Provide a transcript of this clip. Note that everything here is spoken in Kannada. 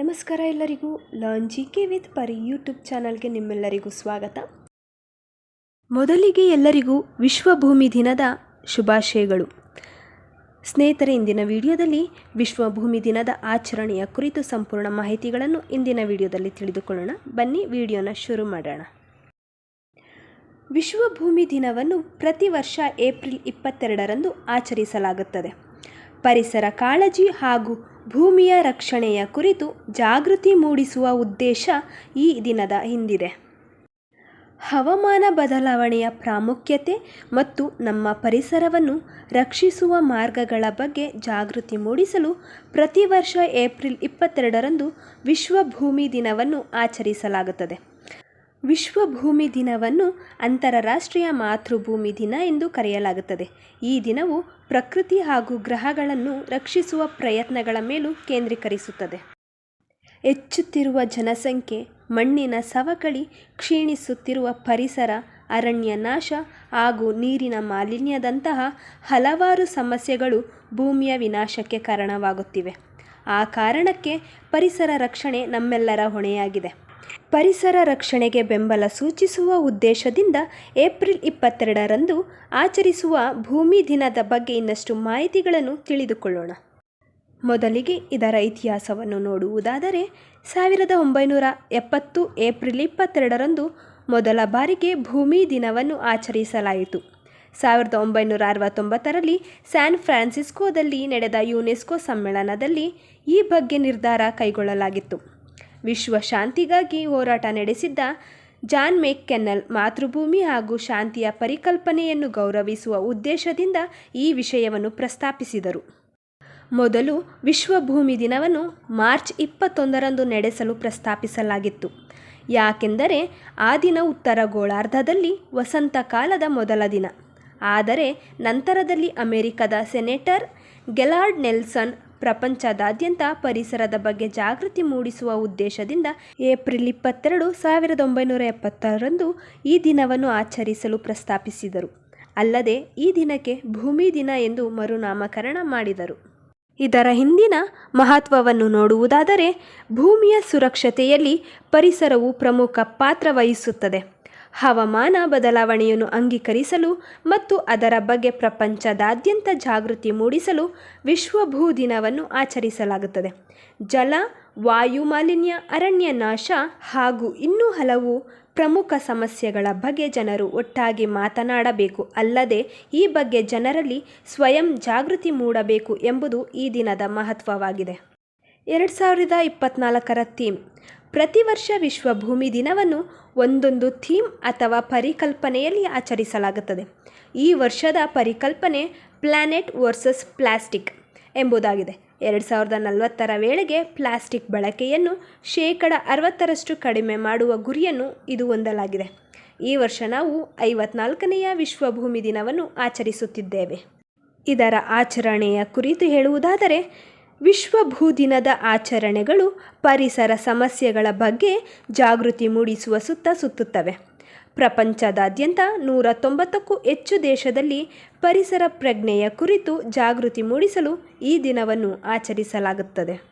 ನಮಸ್ಕಾರ ಎಲ್ಲರಿಗೂ. Learn G K with Pari YouTube ಚಾನಲ್ಗೆ ನಿಮ್ಮೆಲ್ಲರಿಗೂ ಸ್ವಾಗತ. ಮೊದಲಿಗೆ ಎಲ್ಲರಿಗೂ ವಿಶ್ವಭೂಮಿ ದಿನದ ಶುಭಾಶಯಗಳು. ಸ್ನೇಹಿತರೆ, ಇಂದಿನ ವಿಡಿಯೋದಲ್ಲಿ ವಿಶ್ವಭೂಮಿ ದಿನದ ಆಚರಣೆಯ ಕುರಿತು ಸಂಪೂರ್ಣ ಮಾಹಿತಿಗಳನ್ನು ಇಂದಿನ ವಿಡಿಯೋದಲ್ಲಿ ತಿಳಿದುಕೊಳ್ಳೋಣ. ಬನ್ನಿ, ವಿಡಿಯೋನ ಶುರು ಮಾಡೋಣ. ವಿಶ್ವಭೂಮಿ ದಿನವನ್ನು ಪ್ರತಿ ವರ್ಷ ಏಪ್ರಿಲ್ ಇಪ್ಪತ್ತೆರಡರಂದು ಆಚರಿಸಲಾಗುತ್ತದೆ. ಪರಿಸರ ಕಾಳಜಿ ಹಾಗೂ ಭೂಮಿಯ ರಕ್ಷಣೆಯ ಕುರಿತು ಜಾಗೃತಿ ಮೂಡಿಸುವ ಉದ್ದೇಶ ಈ ದಿನದ ಹಿಂದಿದೆ. ಹವಾಮಾನ ಬದಲಾವಣೆಯ ಪ್ರಾಮುಖ್ಯತೆ ಮತ್ತು ನಮ್ಮ ಪರಿಸರವನ್ನು ರಕ್ಷಿಸುವ ಮಾರ್ಗಗಳ ಬಗ್ಗೆ ಜಾಗೃತಿ ಮೂಡಿಸಲು ಪ್ರತಿ ವರ್ಷ ಏಪ್ರಿಲ್ ಇಪ್ಪತ್ತೆರಡರಂದು ವಿಶ್ವ ಭೂಮಿ ದಿನವನ್ನು ಆಚರಿಸಲಾಗುತ್ತದೆ. ವಿಶ್ವ ಭೂಮಿ ದಿನವನ್ನು ಅಂತಾರಾಷ್ಟ್ರೀಯ ಮಾತೃಭೂಮಿ ದಿನ ಎಂದು ಕರೆಯಲಾಗುತ್ತದೆ. ಈ ದಿನವು ಪ್ರಕೃತಿ ಹಾಗೂ ಗ್ರಹಗಳನ್ನು ರಕ್ಷಿಸುವ ಪ್ರಯತ್ನಗಳ ಮೇಲೂ ಕೇಂದ್ರೀಕರಿಸುತ್ತದೆ. ಹೆಚ್ಚುತ್ತಿರುವ ಜನಸಂಖ್ಯೆ, ಮಣ್ಣಿನ ಸವಕಳಿ, ಕ್ಷೀಣಿಸುತ್ತಿರುವ ಪರಿಸರ, ಅರಣ್ಯ ನಾಶ ಹಾಗೂ ನೀರಿನ ಮಾಲಿನ್ಯದಂತಹ ಹಲವಾರು ಸಮಸ್ಯೆಗಳು ಭೂಮಿಯ ವಿನಾಶಕ್ಕೆ ಕಾರಣವಾಗುತ್ತಿವೆ. ಆ ಕಾರಣಕ್ಕೆ ಪರಿಸರ ರಕ್ಷಣೆ ನಮ್ಮೆಲ್ಲರ ಹೊಣೆಯಾಗಿದೆ. ಪರಿಸರ ರಕ್ಷಣೆಗೆ ಬೆಂಬಲ ಸೂಚಿಸುವ ಉದ್ದೇಶದಿಂದ ಏಪ್ರಿಲ್ ಇಪ್ಪತ್ತೆರಡರಂದು ಆಚರಿಸುವ ಭೂಮಿ ದಿನದ ಬಗ್ಗೆ ಇನ್ನಷ್ಟು ಮಾಹಿತಿಗಳನ್ನು ತಿಳಿದುಕೊಳ್ಳೋಣ. ಮೊದಲಿಗೆ ಇದರ ಇತಿಹಾಸವನ್ನು ನೋಡುವುದಾದರೆ, ಸಾವಿರದ ಒಂಬೈನೂರ ಎಪ್ಪತ್ತು ಏಪ್ರಿಲ್ ಇಪ್ಪತ್ತೆರಡರಂದು ಮೊದಲ ಬಾರಿಗೆ ಭೂಮಿ ದಿನವನ್ನು ಆಚರಿಸಲಾಯಿತು. ಸಾವಿರದ ಒಂಬೈನೂರ ಅರವತ್ತೊಂಬತ್ತರಲ್ಲಿ ಸ್ಯಾನ್ ಫ್ರಾನ್ಸಿಸ್ಕೋದಲ್ಲಿ ನಡೆದ ಯುನೆಸ್ಕೋ ಸಮ್ಮೇಳನದಲ್ಲಿ ಈ ಬಗ್ಗೆ ನಿರ್ಧಾರ ಕೈಗೊಳ್ಳಲಾಗಿತ್ತು. ವಿಶ್ವ ಶಾಂತಿಗಾಗಿ ಹೋರಾಟ ನಡೆಸಿದ್ದ ಜಾನ್ ಮೇಕ್ ಕೆನ್ನಲ್ ಮಾತೃಭೂಮಿ ಹಾಗೂ ಶಾಂತಿಯ ಪರಿಕಲ್ಪನೆಯನ್ನು ಗೌರವಿಸುವ ಉದ್ದೇಶದಿಂದ ಈ ವಿಷಯವನ್ನು ಪ್ರಸ್ತಾಪಿಸಿದರು. ಮೊದಲು ವಿಶ್ವ ಭೂಮಿ ದಿನವನ್ನು ಮಾರ್ಚ್ ಇಪ್ಪತ್ತೊಂದರಂದು ನಡೆಸಲು ಪ್ರಸ್ತಾಪಿಸಲಾಗಿತ್ತು. ಯಾಕೆಂದರೆ ಆ ದಿನ ಉತ್ತರ ಗೋಳಾರ್ಧದಲ್ಲಿ ವಸಂತ ಕಾಲದ ಮೊದಲ ದಿನ. ಆದರೆ ನಂತರದಲ್ಲಿ ಅಮೆರಿಕದ ಸೆನೆಟರ್ ಗೆಲಾರ್ಡ್ ನೆಲ್ಸನ್ ಪ್ರಪಂಚದಾದ್ಯಂತ ಪರಿಸರದ ಬಗ್ಗೆ ಜಾಗೃತಿ ಮೂಡಿಸುವ ಉದ್ದೇಶದಿಂದ ಏಪ್ರಿಲ್ ಇಪ್ಪತ್ತೆರಡು ಸಾವಿರದ ಒಂಬೈನೂರ ಎಪ್ಪತ್ತರಂದು ಈ ದಿನವನ್ನು ಆಚರಿಸಲು ಪ್ರಸ್ತಾಪಿಸಿದರು. ಅಲ್ಲದೆ, ಈ ದಿನಕ್ಕೆ ಭೂಮಿ ದಿನ ಎಂದು ಮರುನಾಮಕರಣ ಮಾಡಿದರು. ಇದರ ಹಿಂದಿನ ಮಹತ್ವವನ್ನು ನೋಡುವುದಾದರೆ, ಭೂಮಿಯ ಸುರಕ್ಷತೆಯಲ್ಲಿ ಪರಿಸರವು ಪ್ರಮುಖ ಪಾತ್ರ ವಹಿಸುತ್ತದೆ. ಹವಾಮಾನ ಬದಲಾವಣೆಯನ್ನು ಅಂಗೀಕರಿಸಲು ಮತ್ತು ಅದರ ಬಗ್ಗೆ ಪ್ರಪಂಚದಾದ್ಯಂತ ಜಾಗೃತಿ ಮೂಡಿಸಲು ವಿಶ್ವ ಭೂ ದಿನವನ್ನು ಆಚರಿಸಲಾಗುತ್ತದೆ. ಜಲ, ವಾಯು ಮಾಲಿನ್ಯ, ಅರಣ್ಯ ನಾಶ ಹಾಗೂ ಇನ್ನೂ ಹಲವು ಪ್ರಮುಖ ಸಮಸ್ಯೆಗಳ ಬಗ್ಗೆ ಜನರು ಒಟ್ಟಾಗಿ ಮಾತನಾಡಬೇಕು. ಅಲ್ಲದೆ ಈ ಬಗ್ಗೆ ಜನರಲ್ಲಿ ಸ್ವಯಂ ಜಾಗೃತಿ ಮೂಡಬೇಕು ಎಂಬುದು ಈ ದಿನದ ಮಹತ್ವವಾಗಿದೆ. ಎರಡು ಸಾವಿರದ ಇಪ್ಪತ್ತ್ನಾಲ್ಕರ ಥೀಮ್ ಪ್ರತಿ ವರ್ಷ ವಿಶ್ವ ಭೂಮಿ ದಿನವನ್ನು ಒಂದೊಂದು ಥೀಮ್ ಅಥವಾ ಪರಿಕಲ್ಪನೆಯಲ್ಲಿ ಆಚರಿಸಲಾಗುತ್ತದೆ. ಈ ವರ್ಷದ ಪರಿಕಲ್ಪನೆ ಪ್ಲಾನೆಟ್ ವರ್ಸಸ್ ಪ್ಲಾಸ್ಟಿಕ್ ಎಂಬುದಾಗಿದೆ. ಎರಡು ಸಾವಿರದ ನಲವತ್ತರ ವೇಳೆಗೆ ಪ್ಲಾಸ್ಟಿಕ್ ಬಳಕೆಯನ್ನು ಶೇಕಡ ಅರವತ್ತರಷ್ಟು ಕಡಿಮೆ ಮಾಡುವ ಗುರಿಯನ್ನು ಇದು ಹೊಂದಲಾಗಿದೆ. ಈ ವರ್ಷ ನಾವು ಐವತ್ನಾಲ್ಕನೆಯ ವಿಶ್ವ ಭೂಮಿ ದಿನವನ್ನು ಆಚರಿಸುತ್ತಿದ್ದೇವೆ. ಇದರ ಆಚರಣೆಯ ಕುರಿತು ಹೇಳುವುದಾದರೆ ವಿಶ್ವ ಭೂದಿನದ ಆಚರಣೆಗಳು ಪರಿಸರ ಸಮಸ್ಯೆಗಳ ಬಗ್ಗೆ ಜಾಗೃತಿ ಮೂಡಿಸುವ ಸುತ್ತ ಸುತ್ತುತ್ತವೆ. ಪ್ರಪಂಚದಾದ್ಯಂತ ನೂರ ತೊಂಬತ್ತಕ್ಕೂ ಹೆಚ್ಚು ದೇಶದಲ್ಲಿ ಪರಿಸರ ಪ್ರಜ್ಞೆಯ ಕುರಿತು ಜಾಗೃತಿ ಮೂಡಿಸಲು ಈ ದಿನವನ್ನು ಆಚರಿಸಲಾಗುತ್ತದೆ.